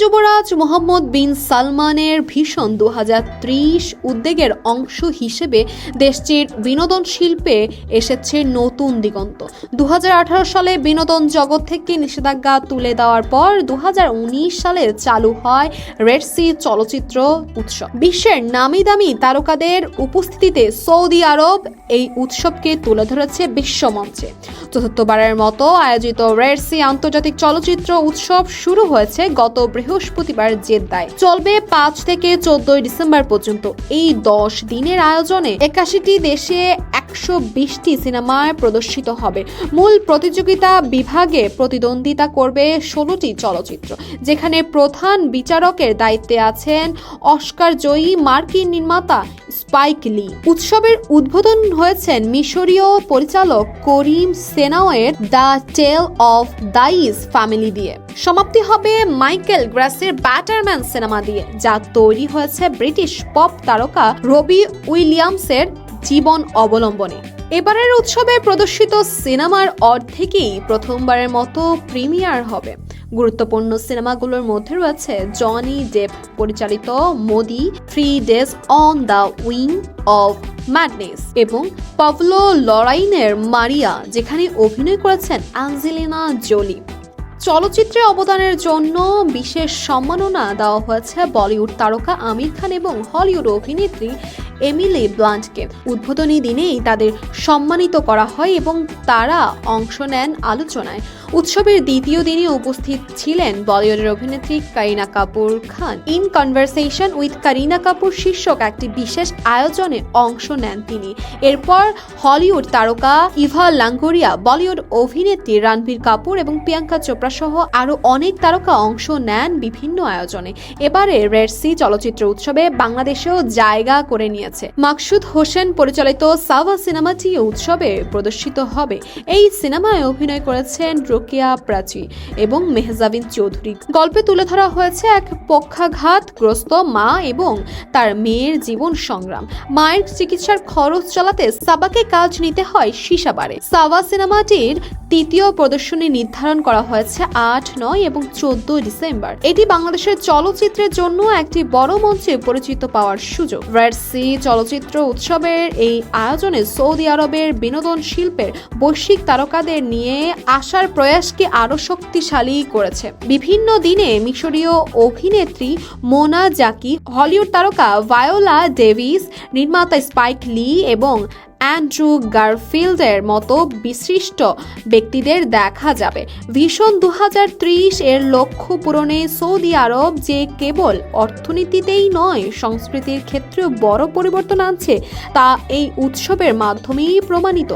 যুবরাজ মোহাম্মদ বিন সালমানের ভীষণ দু উদ্যোগের অংশ হিসেবে দেশটির বিনোদন শিল্পে এসেছে নতুন দিগন্ত। দু হাজার আঠারো সালে বিনোদন জগৎ থেকে নিষেধাজ্ঞা তুলে দেওয়ার পর দু হাজার উনিশ সালে চালু হয় রেড সি চলচ্চিত্র উৎসব। বিশ্বের নামি দামি তারকাদের উপস্থিতিতে সৌদি আরব এই উৎসবকে তুলে ধরেছে বিশ্বমঞ্চে চতুর্থবারের মতো আয়োজিত রেড সি আন্তর্জাতিক চলচ্চিত্র উৎসব শুরু হয়েছে গত জেদ্দায়। চলবে পাঁচ থেকে চোদ্দই ডিসেম্বর পর্যন্ত। এই দশ দিনের আয়োজনে একাশিটি দেশে একশো বিশটি সিনেমায় প্রদর্শিত হবে। মূল প্রতিযোগিতা বিভাগে প্রতিদ্বন্দ্বিতা করবে ষোলোটি চলচ্চিত্র, যেখানে প্রধান বিচারকের দায়িত্বে আছেন অস্কার জয়ী মার্কিন নির্মাতা স্পাইক লি। উৎসবের উদ্বোধন হয়েছেন মিশরীয় পরিচালক Karim সেনাওয়ের the tale of this family দিয়ে। সমাপ্তি হবে মাইকেল গ্রাসের ব্যাটারম্যান সিনেমা দিয়ে, যা তৈরি হয়েছে ব্রিটিশ পপ তারকা রবি উইলিয়ামসের জীবন অবলম্বনে। এবারের উৎসবে প্রদর্শিত সিনেমার অর্ধেকই প্রথমবারের মতো প্রিমিয়ার হবে। গুরুত্বপূর্ণ সিনেমাগুলোর মধ্যে রয়েছে জনি ডেপ, পরিচালিত Modi, three days on the wing of madness এবং পাবলো লরাইনের মারিয়া, যেখানে অভিনয় করেছেন অ্যাঞ্জেলিনা জোলি। চলচ্চিত্রে অবদানের জন্য বিশেষ সম্মাননা দেওয়া হয়েছে বলিউড তারকা আমির খান এবং হলিউড অভিনেত্রী এমিলি ব্লান্টকে। উদ্বোধনী দিনেই তাদের সম্মানিত করা হয় এবং তারা অংশ নেন আলোচনায়। উৎসবের দ্বিতীয় দিনে উপস্থিত ছিলেন বলিউডের অভিনেত্রী Kareena Kapoor Khan. In conversation with Kareena Kapoor শীর্ষক একটি বিশেষ আয়োজনে অংশ নেন তিনি। এরপর হলিউড তারকা ইভা লাঙ্গোরিয়া, বলিউড অভিনেত্রী রণবীর কাপুর এবং প্রিয়াঙ্কা চোপড়া সহ আরও অনেক তারকা অংশ নেন বিভিন্ন আয়োজনে। এবারে রেড সি চলচ্চিত্র উৎসবে বাংলাদেশেও জায়গা করে নিয়েছে মাকসুদ হোসেন পরিচালিত সাভা সিনেমাটি উৎসবে প্রদর্শিত হবে। এই সিনেমায় অভিনয় করেছেন রোকেয়া প্রাচী এবং মেহজাবিন চৌধুরী। গল্পে তুলে ধরা হয়েছে এক পক্ষাঘাতগ্রস্ত মা এবং তার মেয়ের জীবন সংগ্রাম। মায়ের চিকিৎসার খরচ চালাতে সাবাকে কাজ নিতে হয় সিসাবারে সাবা সিনেমাটির তৃতীয় প্রদর্শনী নির্ধারণ করা হয়েছে আট, নয় এবং চোদ্দ ডিসেম্বর। এটি বাংলাদেশের চলচ্চিত্রের জন্য একটি বড় মঞ্চে পরিচিত পাওয়ার সুযোগ। রেড সি চলচ্চিত্র উৎসবের এই আয়োজনে সৌদি আরবের বিনোদন শিল্পের বৈশ্বিক তারকাদের নিয়ে আসার প্রয়াসকে আরও শক্তিশালী করেছে। বিভিন্ন দিনে মিশরীয় অভিনেত্রী মোনা জাকি হলিউড তারকা ভায়োলা ডেভিস, নির্মাতা স্পাইক লি এবং অ্যান্ড্রু গার্ফিল্ডের মতো বিশিষ্ট ব্যক্তিদের দেখা যাবে। ভীষণ দু হাজার ত্রিশ এর লক্ষ্য পূরণে সৌদি আরব যে কেবল অর্থনীতিতেই নয়, সংস্কৃতির ক্ষেত্রেও বড় পরিবর্তন আনছে, তা এই উৎসবের মাধ্যমেই প্রমাণিত।